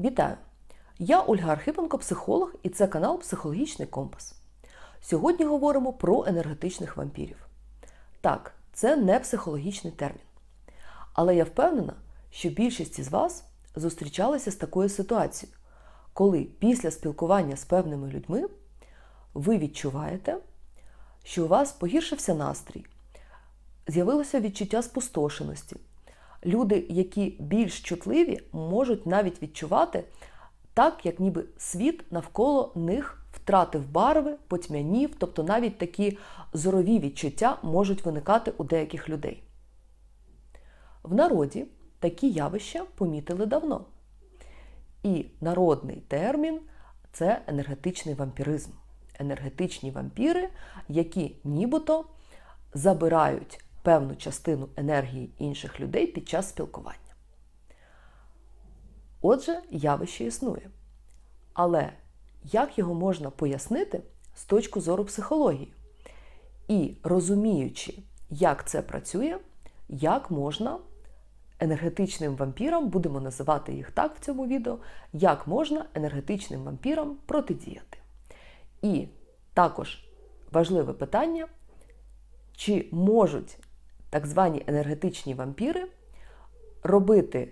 Вітаю! Я Ольга Архипенко, психолог, і це канал Психологічний Компас. Сьогодні говоримо про енергетичних вампірів. Так, це не психологічний термін. Але я впевнена, що більшість із вас зустрічалися з такою ситуацією, коли після спілкування з певними людьми ви відчуваєте, що у вас погіршився настрій, з'явилося відчуття спустошеності. Люди, які більш чутливі, можуть навіть відчувати так, як ніби світ навколо них втратив барви, потьмянів, тобто навіть такі зорові відчуття можуть виникати у деяких людей. В народі такі явища помітили давно. І народний термін це енергетичний вампіризм. Енергетичні вампіри, які нібито забирають певну частину енергії інших людей під час спілкування. Отже, явище існує. Але як його можна пояснити з точки зору психології? І розуміючи, як це працює, як можна енергетичним вампірам, будемо називати їх так в цьому відео, як можна енергетичним вампірам протидіяти. І також важливе питання, чи можуть так звані енергетичні вампіри робити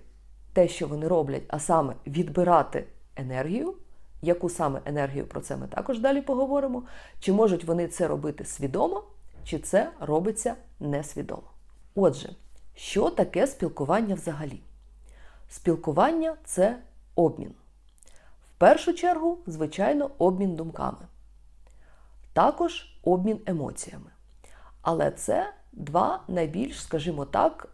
те, що вони роблять, а саме відбирати енергію. Яку саме енергію про це ми також далі поговоримо. Чи можуть вони це робити свідомо, чи це робиться несвідомо? Отже, що таке спілкування взагалі? Спілкування це обмін. В першу чергу, звичайно, обмін думками, також обмін емоціями. Але це два найбільш, скажімо так,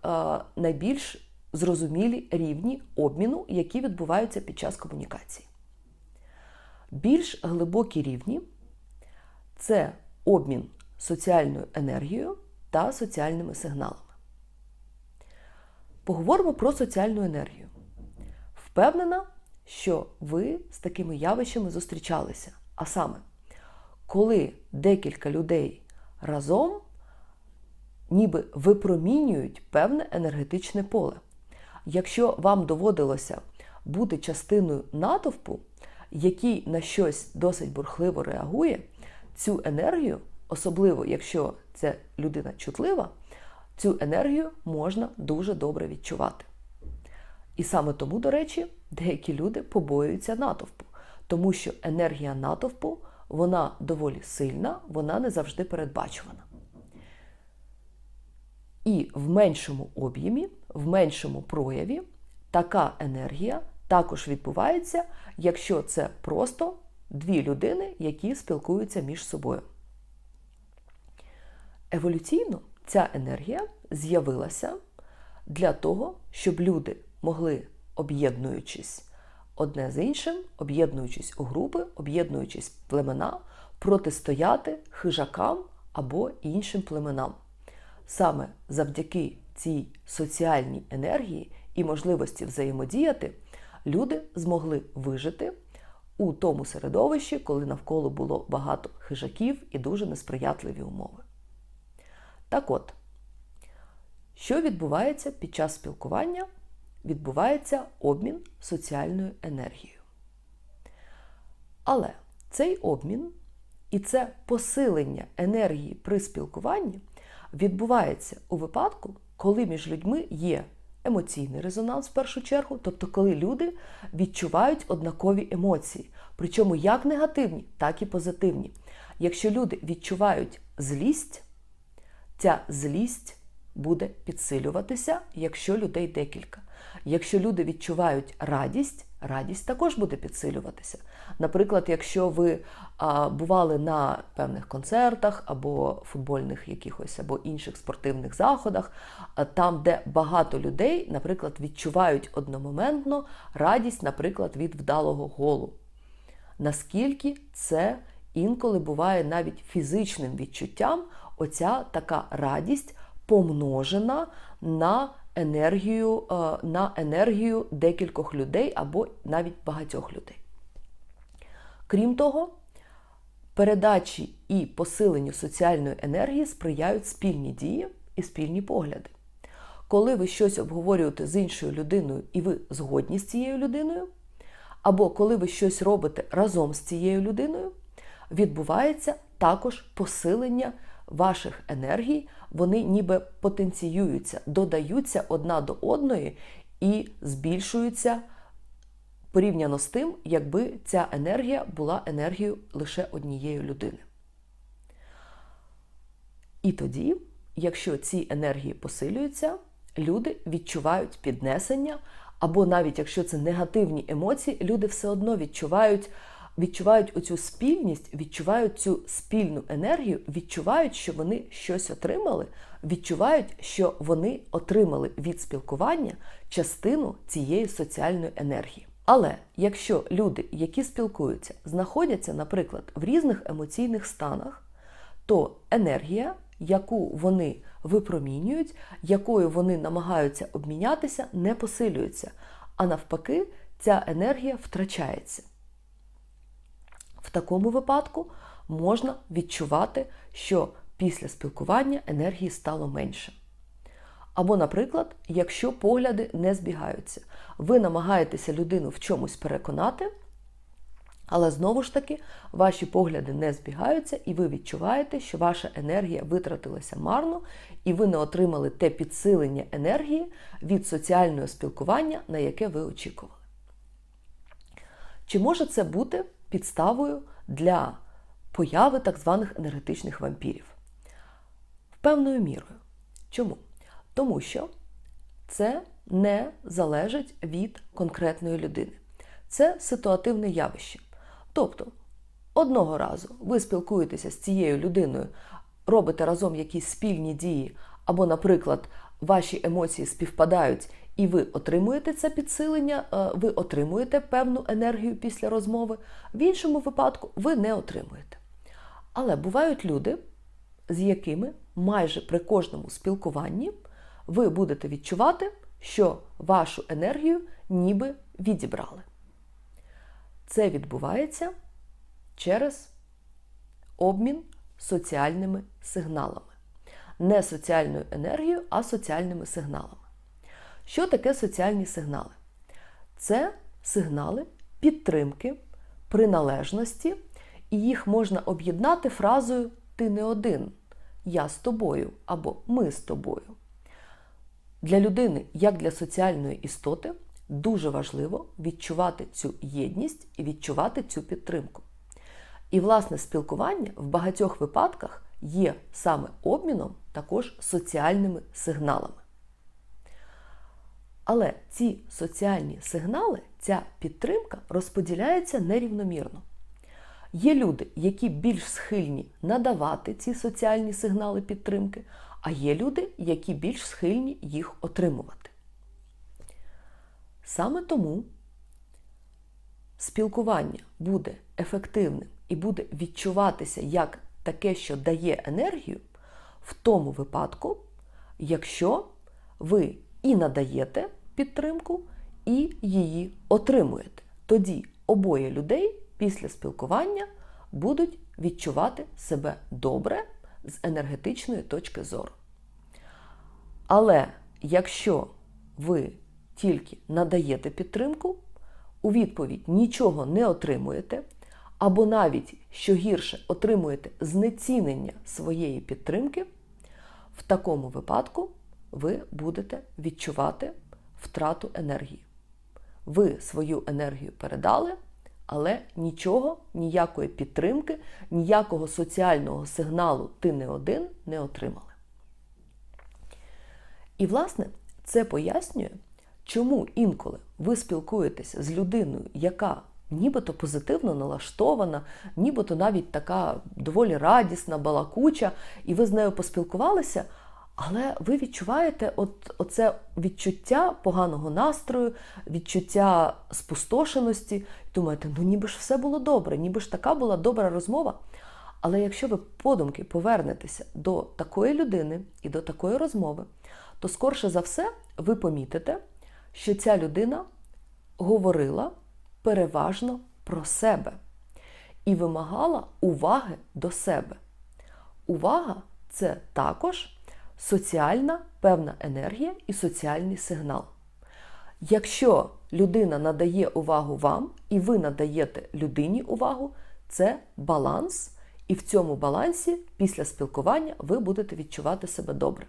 найбільш зрозумілі рівні обміну, які відбуваються під час комунікації. Більш глибокі рівні це обмін соціальною енергією та соціальними сигналами. Поговоримо про соціальну енергію. Впевнена, що ви з такими явищами зустрічалися. А саме, коли декілька людей разом ніби випромінюють певне енергетичне поле. Якщо вам доводилося бути частиною натовпу, який на щось досить бурхливо реагує, цю енергію, особливо якщо це людина чутлива, цю енергію можна дуже добре відчувати. І саме тому, до речі, деякі люди побоюються натовпу, тому що енергія натовпу вона доволі сильна, вона не завжди передбачувана. І в меншому об'ємі, в меншому прояві така енергія також відбувається, якщо це просто дві людини, які спілкуються між собою. Еволюційно ця енергія з'явилася для того, щоб люди могли, об'єднуючись одне з іншим, об'єднуючись у групи, об'єднуючись племена, протистояти хижакам або іншим племенам. Саме завдяки цій соціальній енергії і можливості взаємодіяти, люди змогли вижити у тому середовищі, коли навколо було багато хижаків і дуже несприятливі умови. Так от, що відбувається під час спілкування? Відбувається обмін соціальною енергією. Але цей обмін і це посилення енергії при спілкуванні відбувається у випадку, коли між людьми є емоційний резонанс в першу чергу, тобто коли люди відчувають однакові емоції, причому як негативні, так і позитивні. Якщо люди відчувають злість, ця злість буде підсилюватися, якщо людей декілька. Якщо люди відчувають радість, радість також буде підсилюватися. Наприклад, якщо ви а, бували на певних концертах або футбольних якихось або інших спортивних заходах, а, там, де багато людей, наприклад, відчувають одномоментно радість, наприклад, від вдалого голу. Наскільки це інколи буває навіть фізичним відчуттям, оця така радість помножена на енергію, на енергію декількох людей або навіть багатьох людей. Крім того, передачі і посиленню соціальної енергії сприяють спільні дії і спільні погляди. Коли ви щось обговорюєте з іншою людиною і ви згодні з цією людиною, або коли ви щось робите разом з цією людиною, відбувається також посилення ваших енергій, вони ніби потенціюються, додаються одна до одної і збільшуються порівняно з тим, якби ця енергія була енергією лише однієї людини. І тоді, якщо ці енергії посилюються, люди відчувають піднесення, або навіть якщо це негативні емоції, люди все одно відчувають відчувають оцю спільність, відчувають цю спільну енергію, відчувають, що вони щось отримали, відчувають, що вони отримали від спілкування частину цієї соціальної енергії. Але якщо люди, які спілкуються, знаходяться, наприклад, в різних емоційних станах, то енергія, яку вони випромінюють, якою вони намагаються обмінятися, не посилюється, а навпаки, ця енергія втрачається. В такому випадку можна відчувати, що після спілкування енергії стало менше. Або, наприклад, якщо погляди не збігаються, ви намагаєтеся людину в чомусь переконати, але знову ж таки ваші погляди не збігаються, і ви відчуваєте, що ваша енергія витратилася марно, і ви не отримали те підсилення енергії від соціального спілкування, на яке ви очікували. Чи може це бути підставою для появи так званих енергетичних вампірів. Певною мірою. Чому? Тому що це не залежить від конкретної людини. Це ситуативне явище. Тобто, одного разу ви спілкуєтеся з цією людиною, робите разом якісь спільні дії, або, наприклад, ваші емоції співпадають, і ви отримуєте це підсилення, е, ви отримуєте певну енергію після розмови, в іншому випадку ви не отримуєте. Але бувають люди, з якими майже при кожному спілкуванні ви будете відчувати, що вашу енергію ніби відібрали. Це відбувається через обмін соціальними сигналами. Не соціальною енергією, а соціальними сигналами. Що таке соціальні сигнали? Це сигнали підтримки, приналежності, і їх можна об'єднати фразою Ти не один, я з тобою або ми з тобою. Для людини, як для соціальної істоти, дуже важливо відчувати цю єдність і відчувати цю підтримку. І, власне, спілкування в багатьох випадках є саме обміном також соціальними сигналами. Але ці соціальні сигнали, ця підтримка розподіляється нерівномірно. Є люди, які більш схильні надавати ці соціальні сигнали підтримки, а є люди, які більш схильні їх отримувати. Саме тому спілкування буде ефективним і буде відчуватися як таке, що дає енергію, в тому випадку, якщо ви і надаєте підтримку, і її отримуєте. Тоді обоє людей після спілкування будуть відчувати себе добре з енергетичної точки зору. Але якщо ви тільки надаєте підтримку, у відповідь нічого не отримуєте, або навіть, що гірше, отримуєте знецінення своєї підтримки, в такому випадку ви будете відчувати втрату енергії. Ви свою енергію передали, але нічого, ніякої підтримки, ніякого соціального сигналу ти не один не отримали. І, власне, це пояснює, чому інколи ви спілкуєтеся з людиною, яка нібито позитивно налаштована, нібито навіть така доволі радісна, балакуча, і ви з нею поспілкувалися. Але ви відчуваєте от, оце відчуття поганого настрою, відчуття спустошеності, думаєте, ну ніби ж все було добре, ніби ж така була добра розмова. Але якщо ви подумки повернетеся до такої людини і до такої розмови, то скорше за все ви помітите, що ця людина говорила переважно про себе і вимагала уваги до себе. Увага це також соціальна певна енергія і соціальний сигнал. Якщо людина надає увагу вам, і ви надаєте людині увагу, це баланс. І в цьому балансі після спілкування ви будете відчувати себе добре.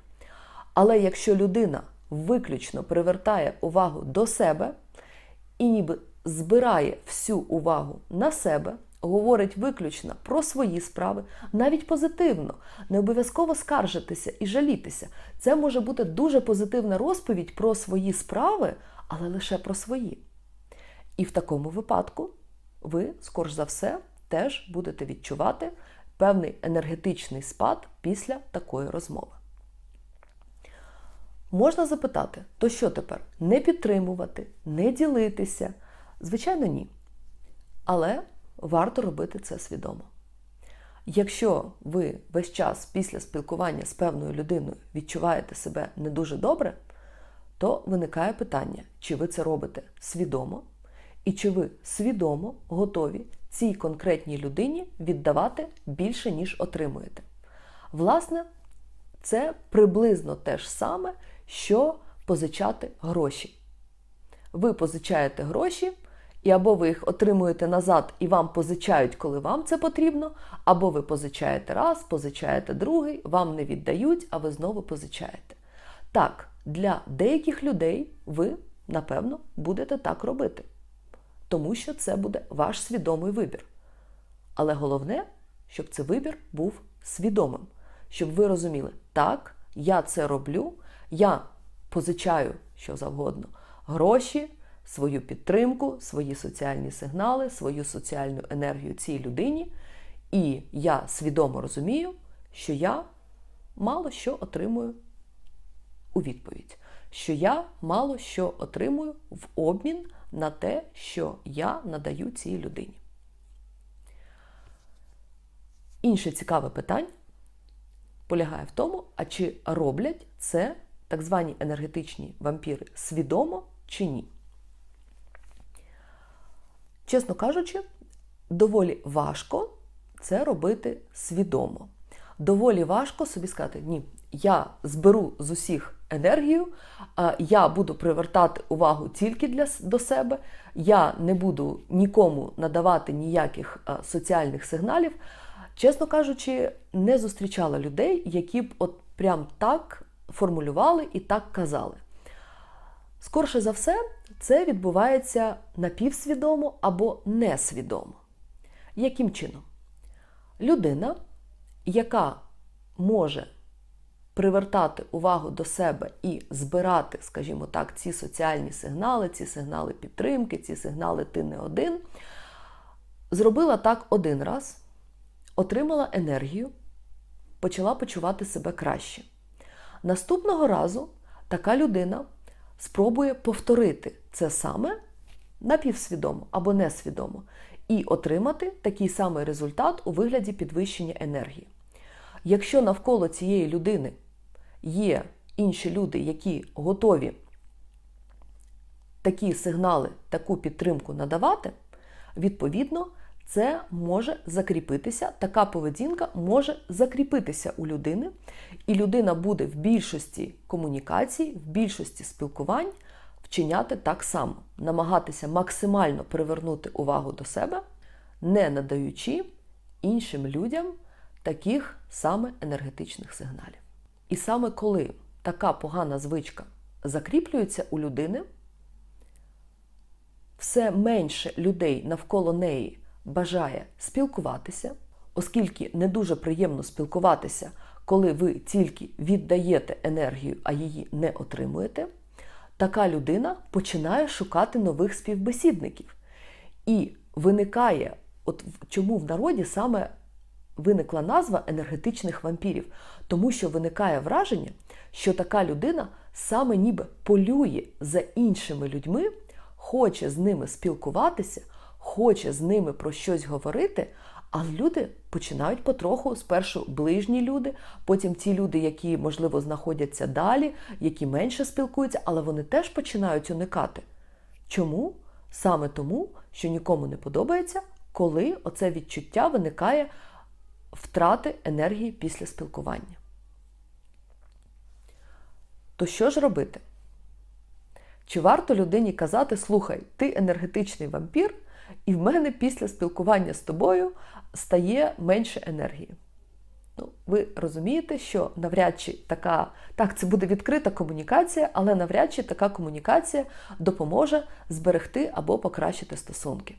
Але якщо людина виключно привертає увагу до себе і ніби збирає всю увагу на себе, говорить виключно про свої справи, навіть позитивно, не обов'язково скаржитися і жалітися. Це може бути дуже позитивна розповідь про свої справи, але лише про свої. І в такому випадку ви, скорш за все, теж будете відчувати певний енергетичний спад після такої розмови. Можна запитати, то що тепер? Не підтримувати, не ділитися? Звичайно, ні. Але варто робити це свідомо. Якщо ви весь час після спілкування з певною людиною відчуваєте себе не дуже добре, то виникає питання, чи ви це робите свідомо, і чи ви свідомо готові цій конкретній людині віддавати більше, ніж отримуєте. Власне, це приблизно те ж саме, що позичати гроші. Ви позичаєте гроші, і або ви їх отримуєте назад і вам позичають, коли вам це потрібно, або ви позичаєте раз, позичаєте другий, вам не віддають, а ви знову позичаєте. Так, для деяких людей ви, напевно, будете так робити, тому що це буде ваш свідомий вибір. Але головне, щоб цей вибір був свідомим, щоб ви розуміли, так, я це роблю, я позичаю що завгодно гроші свою підтримку, свої соціальні сигнали, свою соціальну енергію цій людині. І я свідомо розумію, що я мало що отримую у відповідь, що я мало що отримую в обмін на те, що я надаю цій людині. Інше цікаве питання полягає в тому, а чи роблять це так звані енергетичні вампіри свідомо чи ні. Чесно кажучи, доволі важко це робити свідомо. Доволі важко собі сказати, ні, я зберу з усіх енергію, я буду привертати увагу тільки для, до себе, я не буду нікому надавати ніяких соціальних сигналів. Чесно кажучи, не зустрічала людей, які б от прям так формулювали і так казали. Скорше за все, це відбувається напівсвідомо або несвідомо. Яким чином? Людина, яка може привертати увагу до себе і збирати, скажімо так, ці соціальні сигнали, ці сигнали підтримки, ці сигнали ти не один, зробила так один раз, отримала енергію, почала почувати себе краще. Наступного разу така людина спробує повторити це саме напівсвідомо або несвідомо, і отримати такий самий результат у вигляді підвищення енергії. Якщо навколо цієї людини є інші люди, які готові такі сигнали, таку підтримку надавати, відповідно, це може закріпитися, така поведінка може закріпитися у людини, і людина буде в більшості комунікацій, в більшості спілкувань вчиняти так само, намагатися максимально привернути увагу до себе, не надаючи іншим людям таких саме енергетичних сигналів. І саме коли така погана звичка закріплюється у людини, все менше людей навколо неї бажає спілкуватися, оскільки не дуже приємно спілкуватися, коли ви тільки віддаєте енергію, а її не отримуєте, така людина починає шукати нових співбесідників. І виникає, от чому в народі саме виникла назва енергетичних вампірів, тому що виникає враження, що така людина саме ніби полює за іншими людьми, хоче з ними спілкуватися, хоче з ними про щось говорити, але люди починають потроху спершу ближні люди, потім ті люди, які, можливо, знаходяться далі, які менше спілкуються, але вони теж починають уникати. Чому? Саме тому, що нікому не подобається, коли оце відчуття виникає втрати енергії після спілкування. То що ж робити? Чи варто людині казати, слухай, ти енергетичний вампір, і в мене після спілкування з тобою стає менше енергії? Ну, ви розумієте, що навряд чи така, так, це буде відкрита комунікація, але навряд чи така комунікація допоможе зберегти або покращити стосунки.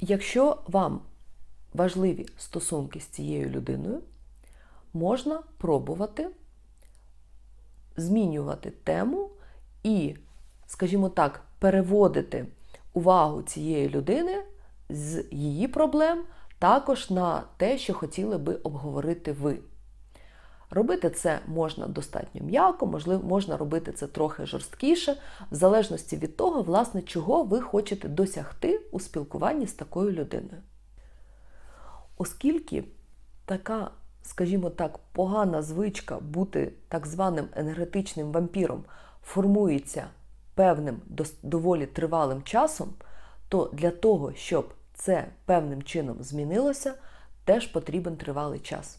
Якщо вам важливі стосунки з цією людиною, можна пробувати змінювати тему і, скажімо так, переводити увагу цієї людини з її проблем також на те, що хотіли би обговорити ви. Робити це можна достатньо м'яко, можливо, можна робити це трохи жорсткіше, в залежності від того, власне, чого ви хочете досягти у спілкуванні з такою людиною. Оскільки така, скажімо так, погана звичка бути так званим енергетичним вампіром формується певним доволі тривалим часом, то для того, щоб це певним чином змінилося, теж потрібен тривалий час.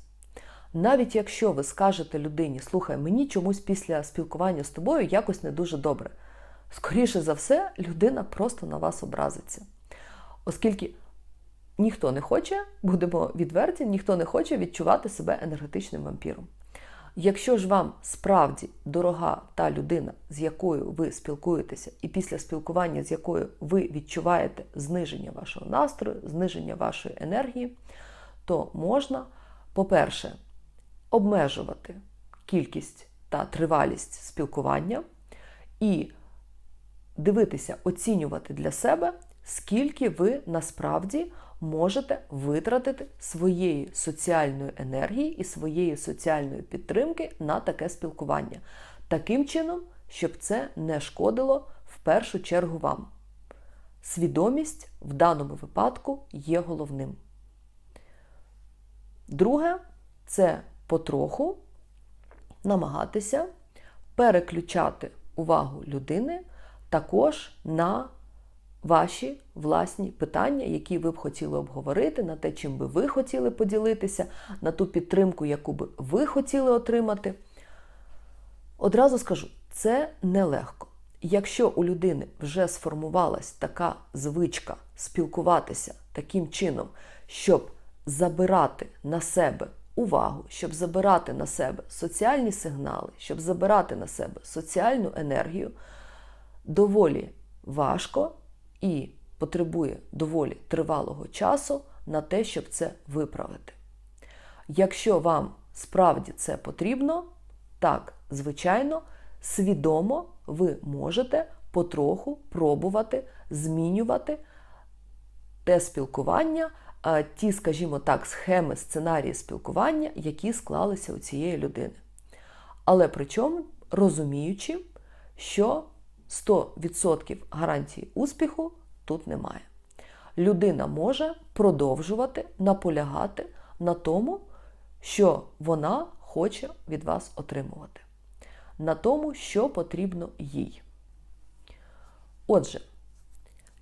Навіть якщо ви скажете людині, слухай, мені чомусь після спілкування з тобою якось не дуже добре. Скоріше за все, людина просто на вас образиться. Оскільки ніхто не хоче, будемо відверті, ніхто не хоче відчувати себе енергетичним вампіром. Якщо ж вам справді дорога та людина, з якою ви спілкуєтеся, і після спілкування з якою ви відчуваєте зниження вашого настрою, зниження вашої енергії, то можна, по-перше, обмежувати кількість та тривалість спілкування і дивитися, оцінювати для себе, скільки ви насправді можете витратити своєї соціальної енергії і своєї соціальної підтримки на таке спілкування. Таким чином, щоб це не шкодило в першу чергу вам. Свідомість в даному випадку є головним. Друге, це потроху намагатися переключати увагу людини також на ваші власні питання, які ви б хотіли обговорити, на те, чим би ви хотіли поділитися, на ту підтримку, яку би ви хотіли отримати. Одразу скажу, це нелегко. Якщо у людини вже сформувалась така звичка спілкуватися таким чином, щоб забирати на себе увагу, щоб забирати на себе соціальні сигнали, щоб забирати на себе соціальну енергію, доволі важко і потребує доволі тривалого часу на те, щоб це виправити. Якщо вам справді це потрібно, так, звичайно, свідомо ви можете потроху пробувати змінювати те спілкування, ті, скажімо так, схеми, сценарії спілкування, які склалися у цієї людини. Але при чому розуміючи, що 100% гарантії успіху тут немає. Людина може продовжувати наполягати на тому, що вона хоче від вас отримувати, на тому, що потрібно їй. Отже,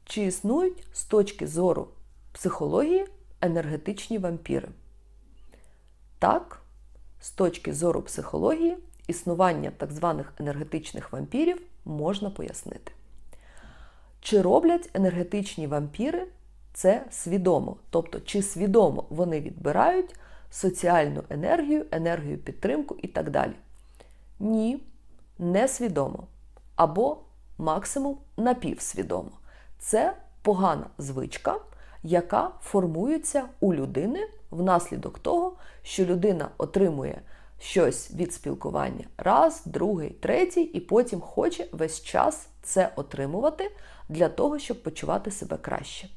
чи існують з точки зору психології енергетичні вампіри? Так, з точки зору психології, існування так званих енергетичних вампірів можна пояснити. Чи роблять енергетичні вампіри це свідомо? Тобто, чи свідомо вони відбирають соціальну енергію, енергію підтримку і так далі? Ні, несвідомо. Або максимум напівсвідомо. Це погана звичка, яка формується у людини внаслідок того, що людина отримує щось від спілкування раз, другий, третій, і потім хоче весь час це отримувати для того, щоб почувати себе краще.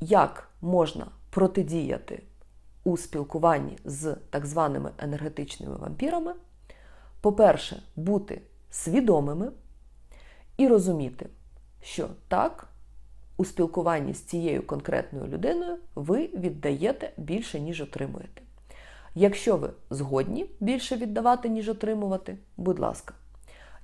Як можна протидіяти у спілкуванні з так званими енергетичними вампірами? По-перше, бути свідомими і розуміти, що так, у спілкуванні з цією конкретною людиною ви віддаєте більше, ніж отримуєте. Якщо ви згодні більше віддавати, ніж отримувати, будь ласка.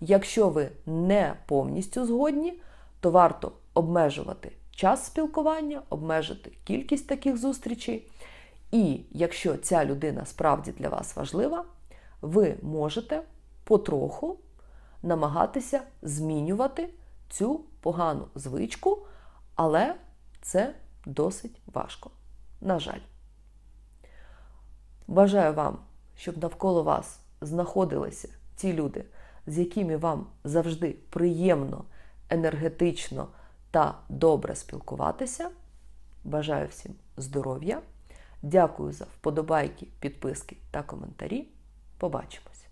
Якщо ви не повністю згодні, то варто обмежувати час спілкування, обмежити кількість таких зустрічей. І якщо ця людина справді для вас важлива, ви можете потроху намагатися змінювати цю погану звичку, але це досить важко. На жаль. Бажаю вам, щоб навколо вас знаходилися ті люди, з якими вам завжди приємно, енергетично та добре спілкуватися. Бажаю всім здоров'я. Дякую за вподобайки, підписки та коментарі. Побачимось!